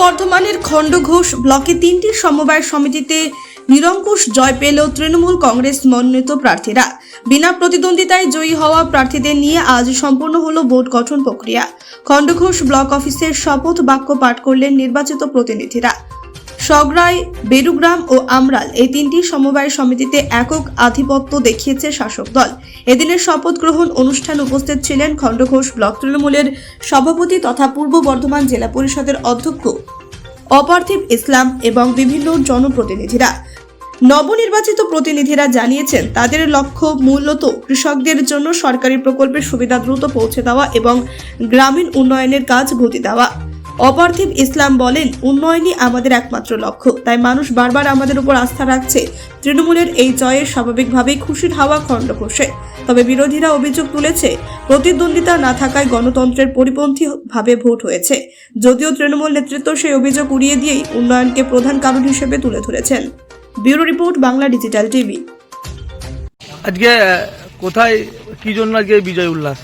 বর্ধমানের খণ্ডঘোষ ব্লকে তিনটি সমবায় সমিতিতে নিরঙ্কুশ জয় পেল তৃণমূল কংগ্রেস মনোনীত প্রার্থীরা। বিনা প্রতিদ্বন্দ্বিতায় জয়ী হওয়া প্রার্থীদের নিয়ে আজ সম্পূর্ণ হল বোর্ড গঠন প্রক্রিয়া। খণ্ডঘোষ ব্লক অফিসের শপথ বাক্য পাঠ করলেন নির্বাচিত প্রতিনিধিরা। সগরাই বেরুগ্রাম ও আমরাল এই তিনটি সমবায় সমিতিতে একক আধিপত্য দেখিয়েছে শাসক দল। এদিনের শপথ গ্রহণ অনুষ্ঠান উপস্থিত ছিলেন খণ্ডঘোষ ব্লক তৃণমূলের সভাপতি তথা পূর্ব বর্ধমান জেলা পরিষদের অধ্যক্ষ অপার্থিব ইসলাম এবং বিভিন্ন জনপ্রতিনিধিরা। নবনির্বাচিত প্রতিনিধিরা জানিয়েছেন, তাদের লক্ষ্য মূলত কৃষকদের জন্য সরকারি প্রকল্পের সুবিধা দ্রুত পৌঁছে দেওয়া এবং গ্রামীণ উন্নয়নের কাজ গতি দেওয়া। অপার্থিব ইসলাম বলেন উন্নয়নই আমাদের একমাত্র লক্ষ্য। তাই মানুষ বারবার আমাদের উপর আস্থা রাখছে তৃণমূলের এই জয়ের স্বাভাবিকভাবেই খুশির হাওয়া খণ্ডঘোষে তবে বিরোধীরা অভিযোগ তুলেছে প্রতিদ্বন্দ্বিতা না থাকায় গণতন্ত্রের পরিপন্থী ভাবে ভোট হয়েছে। যদিও তৃণমূল নেতৃত্ব সেই অভিযোগ উড়িয়ে দিয়েই উন্নয়নকে প্রধান কারণ হিসেবে তুলে ধরেছেন। Bureau report Bangla digital TV. আজকে কোথায় কি জন্য আজকে বিজয় উল্লাস?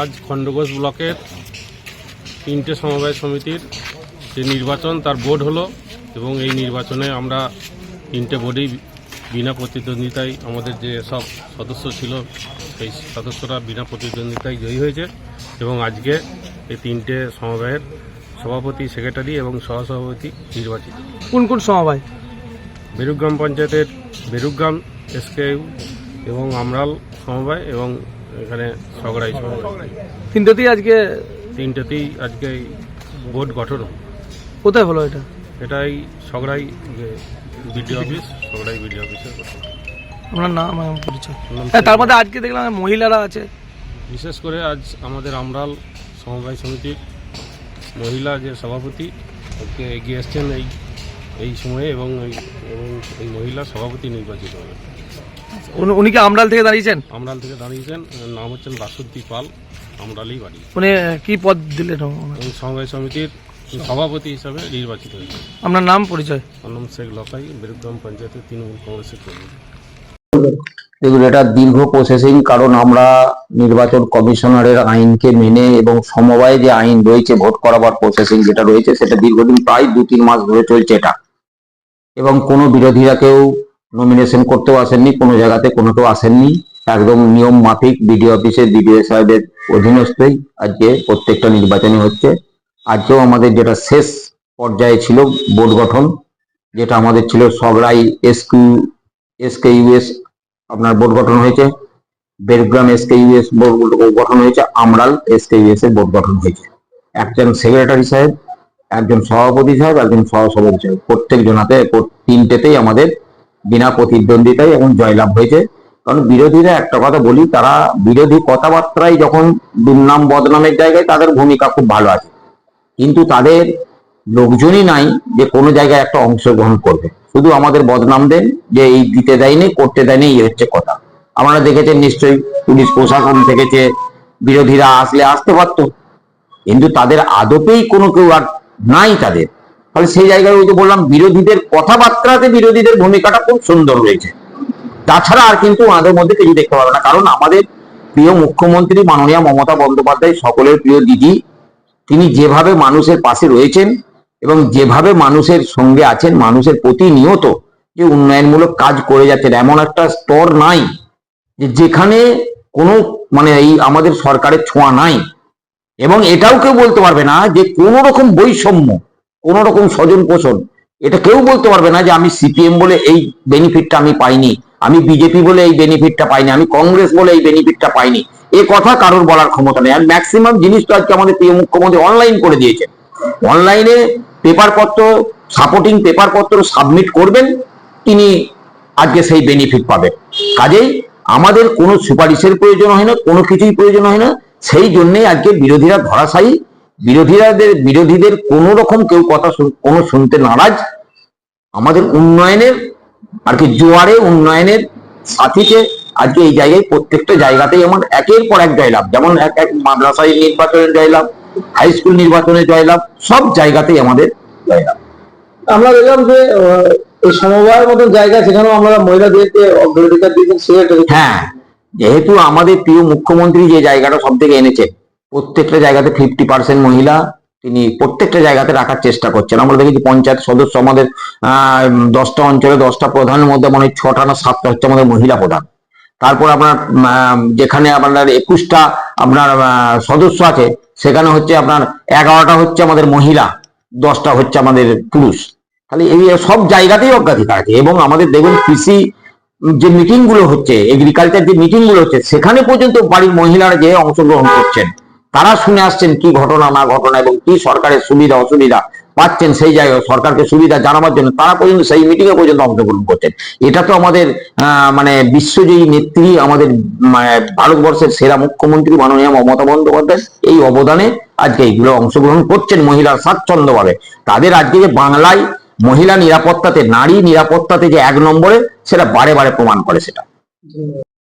আজ খণ্ডঘোষ ব্লকের তিনটে সমবায় সমিতির যে নির্বাচন তার বোর্ড হলো এবং এই নির্বাচনে আমরা তিনটে বোর্ডেই বিনা প্রতিদ্বন্দ্বিতায় আমাদের যে সব সদস্য ছিল সেই সদস্যরা বিনা প্রতিদ্বন্দ্বিতায় জয়ী হয়েছে এবং আজকে এই তিনটে সমবায়ের সভাপতি সেক্রেটারি এবং সহসভাপতি নির্বাচিত। কোন কোন সমবায়? বেরুগ্রাম পঞ্চায়েতের বেরুগ্রাম এসকেইউ এবং আমরাল সমবায় এবং এখানে সগড়াই সমবায়। তিনটেতেই আজকে তিনটেতেই আজকে বোর্ড গঠন। হলো। কোথায় হলো এটা? এটাই Sagrai BDO office Sagrai BDO অফিসের। আপনার নাম এবং পরিচয়? হ্যাঁ তার মধ্যে আজকে দেখলাম মহিলারা আছে। বিশেষ করে আজ আমাদের আমরাল সমবায় সমিতির মহিলা যে সভাপতি ওকে এগিয়ে এসছেন এই এই সময়ে এবং এই এবং এই মহিলা সভাপতি নির্বাচিত হবে উনি- উনি কি আমরাল থেকে দাঁড়িয়েছেন? আমরাল থেকে দাঁড়িয়েছেন। নাম হচ্ছেন বাসন্তী পাল। আমরালই বাড়ি উনি আহ, কি পদ দিলেন? সমবায় সমিতির সভাপতি হিসাবে নির্বাচিত হয়েছে আপনার নাম পরিচয়? অন্নম শেখ লকাই বেরুগ্রাম পঞ্চায়েতের তৃণমূল কংগ্রেসের কর্মী। দেখুন এটা দীর্ঘ প্রসেসিং কারণ আমরা নির্বাচন কমিশনারের আইনকে মেনে এবং সমবায়ে যে আইন রয়েছে ভোট করাবার প্রসেসিং যেটা রয়েছে সেটা দীর্ঘদিন প্রায় দু তিন মাস ধরে চলছে এটা। এবং কোনো বিরোধীরা কেউ নমিনেশন করতেও আসেননি কোনো জায়গাতে কোনো কেউ আসেননি। একদম নিয়ম মাফিক বিডিও অফিসে বিডিও সাহেবের অধীনস্থই আজকে প্রত্যেকটা নির্বাচনই হচ্ছে। আজকেও আমাদের যেটা শেষ পর্যায়ে ছিল বোর্ড গঠন, যেটা আমাদের ছিল সগড়াই এসকিউ এসকে ইউএস আপনার বোর্ড গঠন হয়েছে। বেরগ্রাম এসকে ইউএস বোর্ড গঠন হয়েছে, আমরাল এসকে ইউএস এর বোর্ড গঠন হয়েছে। একজন সেক্রেটারি সাহেব, একজন সভাপতি সাহেব, একজন সহসভাপতি সাহেব। প্রত্যেক জনাতে তিনটেতেই আমাদের বিনা প্রতিদ্বন্দ্বিতায় এবং জয়লাভ হয়েছে। কারণ বিরোধীরা একটা কথা বলি, তারা বিরোধী কথাবার্তায় যখন দুর্নাম বদনামের জায়গায় তাদের ভূমিকা খুব ভালো আছে। কিন্তু তাদের লোকজনই নাই যে কোনো জায়গায় একটা অংশগ্রহণ করবে। শুধু আমাদের বদনাম দেন যে এই দিতে দেয়নি, করতে দেয়নি, এই হচ্ছে কথা। আপনারা দেখেছেন নিশ্চয়ই পুলিশ প্রশাসন দেখেছে বিরোধীরা আসলে আসতে পারতো। কিন্তু তাদের আদপেই কোনো কেউ আর নাই তাদের। ফলে সেই জায়গায় ওই তো বললাম, বিরোধীদের কথাবার্তাতে বিরোধীদের ভূমিকাটা খুব সুন্দর রয়েছে তাছাড়া আর কিন্তু ওনাদের মধ্যে কিছু দেখতে পাবে না। কারণ আমাদের প্রিয় মুখ্যমন্ত্রী মাননীয় মমতা বন্দ্যোপাধ্যায়, সকলের প্রিয় দিদি, তিনি যেভাবে মানুষের পাশে রয়েছেন এবং যেভাবে মানুষের সঙ্গে আছেন, মানুষের প্রতিনিয়ত যে উন্নয়নমূলক কাজ করে যাচ্ছেন, এমন একটা স্তর নাই যেখানে কোনো মানে এই আমাদের সরকারের ছোঁয়া নাই। এবং এটাও কেউ বলতে পারবে না যে কোনো রকম বৈষম্য, কোনো রকম স্বজন পোষণ এটা কেউ বলতে পারবে না যে আমি সিপিএম বলে এই বেনিফিটটা আমি পাইনি, আমি বিজেপি বলে এই বেনিফিটটা পাইনি, আমি কংগ্রেস বলে এই বেনিফিটটা পাইনি। এ কথা কারোর বলার ক্ষমতা নেই। আর ম্যাক্সিমাম জিনিস তো আজকে আমাদের প্রিয় মুখ্যমন্ত্রী অনলাইন করে দিয়েছেন অনলাইনে পেপার পত্র সাপোর্টিং পেপার পত্র সাবমিট করবেন, তিনি আজকে সেই বেনিফিট পাবেন। কাজেই আমাদের কোনো সুপারিশের প্রয়োজন হয় না, কোনো কিছুই প্রয়োজন হয় না। সেই জন্যই আজকে বিরোধীরা ধরাশায়ী বিরোধীরাদের বিরোধীদের কোনো রকম কেউ কথা কোনো শুনতে নারাজ। আমাদের উন্নয়নের আর কি জোয়ারে উন্নয়নের সাথীতে আজকে এই জায়গায় প্রত্যেকটা জায়গাতেই আমার একের পর এক জয়লাভ। যেমন এক এক মাদ্রাসায় নির্বাচনের জয়লাভ হাই স্কুল নির্বাচনে জয়লাভ সব জায়গাতেই আমাদের জয়লাভ। আমরা দেখলাম যে এই সমবায়ের মতো জায়গা সেখানেও আমরা মহিলাদেরকে অগ্রাধিকার দিয়েছেন সেক্রেটারি হ্যাঁ যেহেতু আমাদের প্রিয় মুখ্যমন্ত্রী যে জায়গাটা সব থেকে এনেছেন প্রত্যেকটা জায়গাতে ফিফটি পার্সেন্ট মহিলা তিনি প্রত্যেকটা জায়গাতে রাখার চেষ্টা করছেন। আমরা দেখেছি পঞ্চায়েত সদস্য আমাদের দশটা অঞ্চলে দশটা প্রধানের মধ্যে মনে ছটা না সাতটা হচ্ছে আমাদের মহিলা প্রধান। তারপর আপনার যেখানে আপনার একুশটা আপনার সদস্য আছে, সেখানে হচ্ছে আপনার এগারোটা হচ্ছে আমাদের মহিলা, দশটা হচ্ছে আমাদের পুরুষ। তাহলে এই সব জায়গাতেই অগ্রাধিকার আছে। এবং আমাদের দেখুন কৃষি, যে মিটিংগুলো হচ্ছে এগ্রিকালচার যে মিটিংগুলো হচ্ছে, সেখানে পর্যন্ত বাড়ির মহিলারা যে অংশগ্রহণ করছেন। তারা শুনে আসছেন কি ঘটনা না ঘটনা এবং কি সরকারের সুবিধা অসুবিধা পাচ্ছেন সেই জায়গায় সরকারকে সুবিধা জানাবার জন্য তারা পর্যন্ত সেই মিটিং এ পর্যন্ত অংশগ্রহণ করছেন। এটা তো আমাদের মানে বিশ্বজয়ী নেত্রী আমাদের মানে, ভারতবর্ষের সেরা মুখ্যমন্ত্রী মাননীয় মমতা বন্দ্যোপাধ্যায় এই অবদানে আজকে এইগুলো অংশগ্রহণ করছেন মহিলার স্বাচ্ছন্দ্যভাবে। তাদের আজকে যে বাংলায় মহিলা নিরাপত্তাতে নারী নিরাপত্তাতে যে এক নম্বরে সেটা বারে বারে প্রমাণ করে সেটা।